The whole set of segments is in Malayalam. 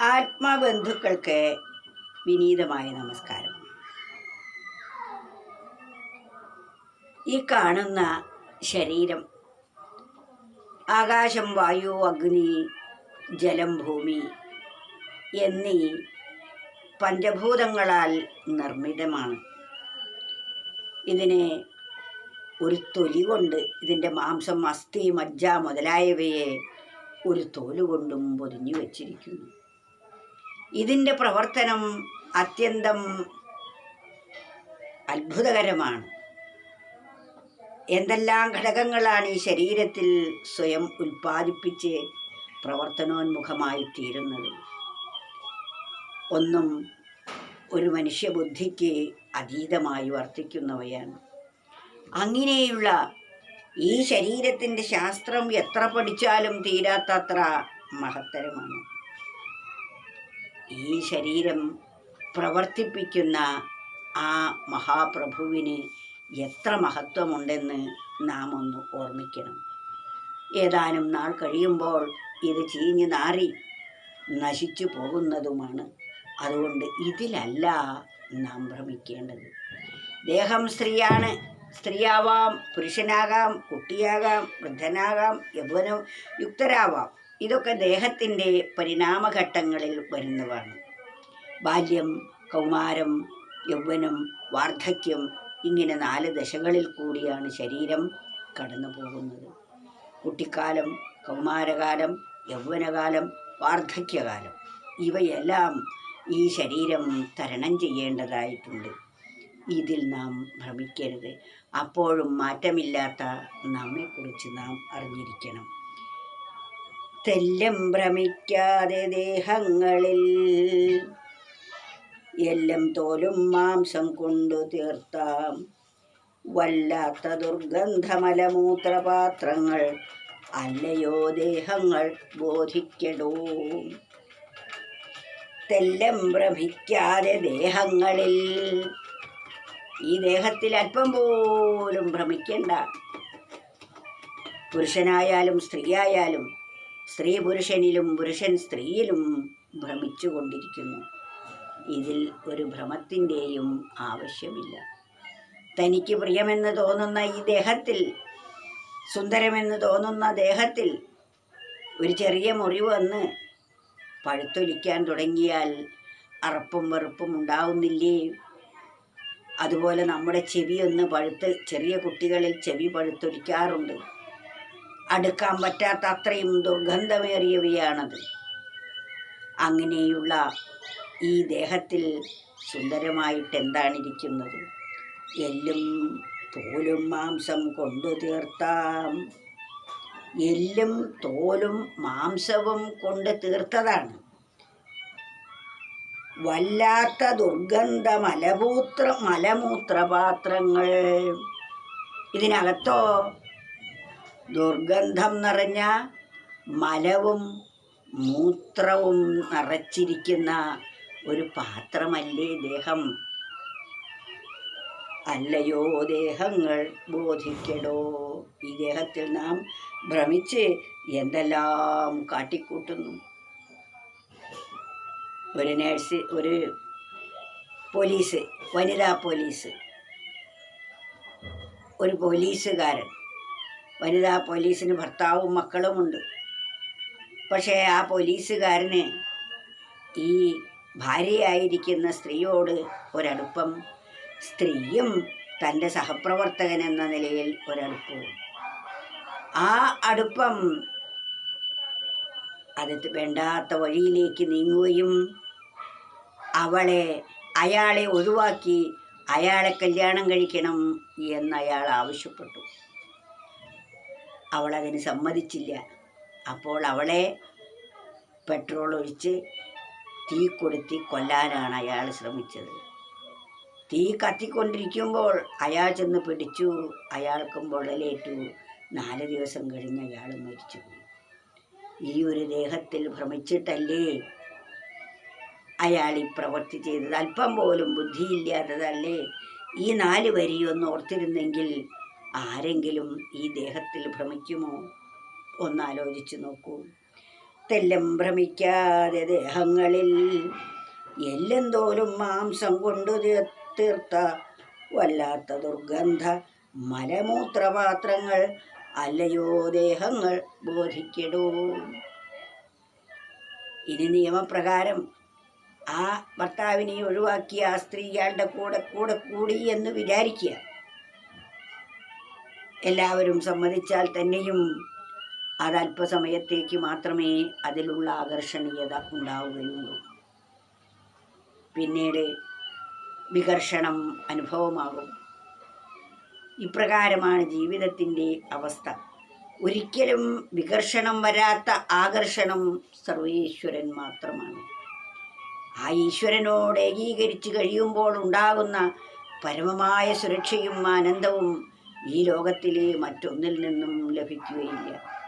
ആത്മബന്ധുക്കൾക്ക് വിനീതമായ നമസ്കാരം. ഈ കാണുന്ന ശരീരം ആകാശം വായു അഗ്നി ജലം ഭൂമി എന്നീ പഞ്ചഭൂതങ്ങളാൽ നിർമ്മിതമാണ്. ഇതിനെ ഒരു തൊലി കൊണ്ട് ഇതിന്റെ മാംസം അസ്ഥി മജ്ജ മുതലായവയെ ഒരു തോലുകൊണ്ടും പൊതിഞ്ഞു വച്ചിരിക്കുന്നു. ഇതിന്റെ പ്രവർത്തനം അത്യന്തം അത്ഭുതകരമാണ്. എന്തെല്ലാം ഘടകങ്ങളാണ് ഈ ശരീരത്തിൽ സ്വയം ഉൽപ്പാദിപ്പിച്ച് പ്രവർത്തനോന്മുഖമായി തീരുന്നത്? ഒന്നും ഒരു മനുഷ്യബുദ്ധിക്ക് അതീതമായി വർത്തിക്കുന്നവയാണ്. അങ്ങനെയുള്ള ഈ ശരീരത്തിന്റെ ശാസ്ത്രം എത്ര പഠിച്ചാലും തീരാത്തത്ര മഹത്തരമാണ്. ഈ ശരീരം പ്രവർത്തിപ്പിക്കുന്ന ആ മഹാപ്രഭുവിന് എത്ര മഹത്വമുണ്ടെന്ന് നാം ഒന്ന് ഓർമ്മിക്കണം. ഏതാനും നാൾ കഴിയുമ്പോൾ ഇത് ചീഞ്ഞു നാറി നശിച്ചു പോകുന്നതുമാണ്. അതുകൊണ്ട് ഇതിലല്ല നാം ഭ്രമിക്കേണ്ടത്. ദേഹം സ്ത്രീയാണ്. സ്ത്രീയാവാം പുരുഷനാകാം കുട്ടിയാകാം വൃദ്ധനാകാം യൗവനം യുക്തരാവാം. ഇതൊക്കെ ദേഹത്തിന്റെ പരിണാമഘട്ടങ്ങളിൽ വരുന്നതാണ്. ബാല്യം കൗമാരം യൗവനം വാർദ്ധക്യം ഇങ്ങനെ നാല് ദശകളിൽ കൂടിയാണ് ശരീരം കടന്നു പോകുന്നത്. കുട്ടിക്കാലം കൗമാരകാലം യൗവനകാലം വാർദ്ധക്യകാലം ഇവയെല്ലാം ഈ ശരീരം തരണം ചെയ്യേണ്ടതായിട്ടുണ്ട്. ഇതിൽ നാം ഭ്രമിക്കരുത്. അപ്പോഴും മാറ്റമില്ലാത്ത നമ്മെക്കുറിച്ച് നാം അറിഞ്ഞിരിക്കണം. തെല്ലും ഭ്രമിക്കാതെ ദേഹങ്ങളിൽ. എല്ലം തോലും മാംസം കൊണ്ടു തീർത്താം. വല്ലാത്ത ദുർഗന്ധമലമൂത്രപാത്രങ്ങൾ അല്ലയോ ദേഹങ്ങൾ ബോധിക്കടൂ തെല്ലം ഭ്രമിക്കാതെ ദേഹങ്ങളിൽ. ഈ ദേഹത്തിൽ അല്പം പോലും ഭ്രമിക്കേണ്ട. പുരുഷനായാലും സ്ത്രീയായാലും സ്ത്രീ പുരുഷനിലും പുരുഷൻ സ്ത്രീയിലും ഭ്രമിച്ചുകൊണ്ടിരിക്കുന്നു. ഇതിൽ ഒരു ഭ്രമത്തിന്റെയും ആവശ്യമില്ല. തനിക്ക് പ്രിയമെന്ന് തോന്നുന്ന ഈ ദേഹത്തിൽ സുന്ദരമെന്ന് തോന്നുന്ന ദേഹത്തിൽ ഒരു ചെറിയ മുറിവ് വന്ന് പഴുത്തൊലിക്കാൻ തുടങ്ങിയാൽ അറപ്പും വെറുപ്പും ഉണ്ടാവുന്നില്ലേ? അതുപോലെ നമ്മുടെ ചെവി ഒന്ന് പഴുത്ത് ചെറിയ കുട്ടികളിൽ ചെവി പഴുത്തൊലിക്കാറുണ്ട്. അടുക്കാൻ പറ്റാത്ത അത്രയും ദുർഗന്ധമേറിയവയാണത്. അങ്ങനെയുള്ള ഈ ദേഹത്തിൽ സുന്ദരമായിട്ട് എന്താണിരിക്കുന്നത് എല്ലും തോലും മാംസം കൊണ്ടു തീർത്താം. എല്ലും തോലും മാംസവും കൊണ്ട് തീർത്തതാണ്. വല്ലാത്ത ദുർഗന്ധ മലമൂത്ര മലമൂത്രപാത്രങ്ങൾ. ഇതിനകത്തോ ദുർഗന്ധം നിറഞ്ഞ മലവും മൂത്രവും നിറച്ചിരിക്കുന്ന ഒരു പാത്രമല്ലേ ദേഹം? അല്ലയോ ദേഹങ്ങൾ ബോധിക്കടോ? ഈ ദേഹത്തിൽ നാം ഭ്രമിച്ച് എന്തെല്ലാം കാട്ടിക്കൂട്ടുന്നു? ഒരു നേഴ്സ് ഒരു പോലീസ് വനിതാ പോലീസ് ഒരു പോലീസുകാരൻ വനിതാ പോലീസിന് ഭർത്താവും മക്കളുമുണ്ട് പക്ഷേ ആ പോലീസുകാരന് ഈ ഭാര്യയായിരിക്കുന്ന സ്ത്രീയോട് ഒരടുപ്പം സ്ത്രീയും തന്റെ സഹപ്രവർത്തകൻ എന്ന നിലയിൽ ഒരടുപ്പവും. ആ അടുപ്പം അത് വേണ്ടാത്ത വഴിയിലേക്ക് നീങ്ങുകയും അവളെ അയാളെ ഒഴിവാക്കി അയാളെ കല്യാണം കഴിക്കണം എന്ന് അയാൾ ആവശ്യപ്പെട്ടു. അവളതിന് സമ്മതിച്ചില്ല. അപ്പോൾ അവളെ പെട്രോൾ ഒഴിച്ച് തീ കൊടുത്തി കൊല്ലാനാണ് അയാൾ ശ്രമിച്ചത്. തീ കത്തിക്കൊണ്ടിരിക്കുമ്പോൾ അയാൾ ചെന്ന് പിടിച്ചു. അയാൾക്കും പൊള്ളലേറ്റു നാല് ദിവസം കഴിഞ്ഞ് അയാൾ മരിച്ചു ഈ ഒരു ദേഹത്തിൽ ഭ്രമിച്ചിട്ടല്ലേ അയാൾ ഈ പ്രവൃത്തി ചെയ്തത്? അല്പം പോലും ബുദ്ധിയില്ലാത്തതല്ലേ? ഈ നാല് വരിയൊന്ന് ഓർത്തിരുന്നെങ്കിൽ ആരെങ്കിലും ഈ ദേഹത്തിൽ ഭ്രമിക്കുമോ? ഒന്നാലോചിച്ചു നോക്കൂ. തെല്ലം ഭ്രമിക്കാതെ ദേഹങ്ങളിൽ എല്ലെന്തോലും തോലും മാംസം കൊണ്ടു തീർ- തീർത്ത വല്ലാത്ത ദുർഗന്ധ മലമൂത്രപാത്രങ്ങൾ അല്ലയോ ദേഹങ്ങൾ ബോധിക്കടൂ. ഇനി നിയമപ്രകാരം ആ ഭർത്താവിനെ ഒഴിവാക്കിയ ആ സ്ത്രീ ഇയാളുടെ കൂടെ കൂടെ കൂടി എന്ന് വിചാരിക്കുക. എല്ലാവരും സമ്മതിച്ചാൽ തന്നെയും അത് അല്പസമയത്തേക്ക് മാത്രമേ അതിലുള്ള ആകർഷണീയത ഉണ്ടാവുകയുള്ളൂ. പിന്നീട് വികർഷണം അനുഭവമാകും. ഇപ്രകാരമാണ് ജീവിതത്തിന്റെ അവസ്ഥ. ഒരിക്കലും വികർഷണം വരാത്ത ആകർഷണം സർവേശ്വരൻ മാത്രമാണ്. ആ ഈശ്വരനോട് ഏകീകരിച്ച് കഴിയുമ്പോൾ ഉണ്ടാകുന്ന പരമമായ സുരക്ഷയും ആനന്ദവും ഈ ലോകത്തിലെ മറ്റൊന്നിൽ നിന്നും ലഭിക്കുകയില്ല.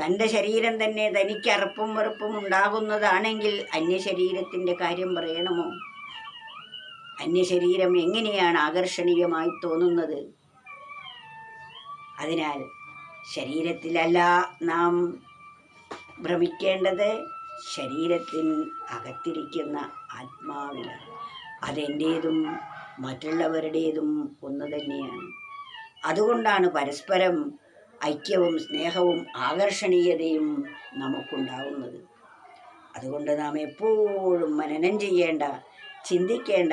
തന്റെ ശരീരം തന്നെ തനിക്ക് അറപ്പും വെറുപ്പും ഉണ്ടാകുന്നതാണെങ്കിൽ അന്യശരീരത്തിന്റെ കാര്യം പറയണമോ? അന്യശരീരം എങ്ങനെയാണ് ആകർഷണീയമായി തോന്നുന്നത്? അതിനാൽ ശരീരത്തിലല്ല നാം ഭ്രമിക്കേണ്ടത് ശരീരത്തിന് അകത്തിരിക്കുന്ന ആത്മാവിലാണ്. അതെന്റേതും മറ്റുള്ളവരുടേതും ഒന്ന് തന്നെയാണ്. അതുകൊണ്ടാണ് പരസ്പരം ഐക്യവും സ്നേഹവും ആകർഷണീയതയും നമുക്കുണ്ടാവുന്നത്. അതുകൊണ്ട് നാം എപ്പോഴും മനനം ചെയ്യേണ്ട ചിന്തിക്കേണ്ട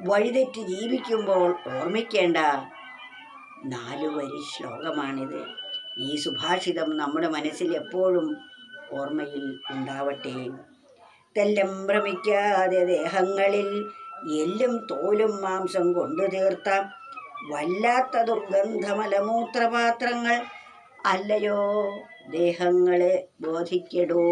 വഴിതെറ്റി ജീവിക്കുമ്പോൾ ഓർമ്മിക്കേണ്ട നാലു വരി ശ്ലോകമാണിത്. ഈ സുഭാഷിതം നമ്മുടെ മനസ്സിൽ എപ്പോഴും ഓർമ്മയിൽ ഉണ്ടാവട്ടെ. തെല്ലം ഭ്രമിക്കാതെ ദേഹങ്ങളിൽ എല്ലും തോലും മാംസം കൊണ്ടു തീർത്ത വല്ലാത്ത ദുർഗന്ധമലമൂത്രപാത്രങ്ങൾ അല്ലയോ ദേഹങ്ങളെ ബോധിക്കടോ.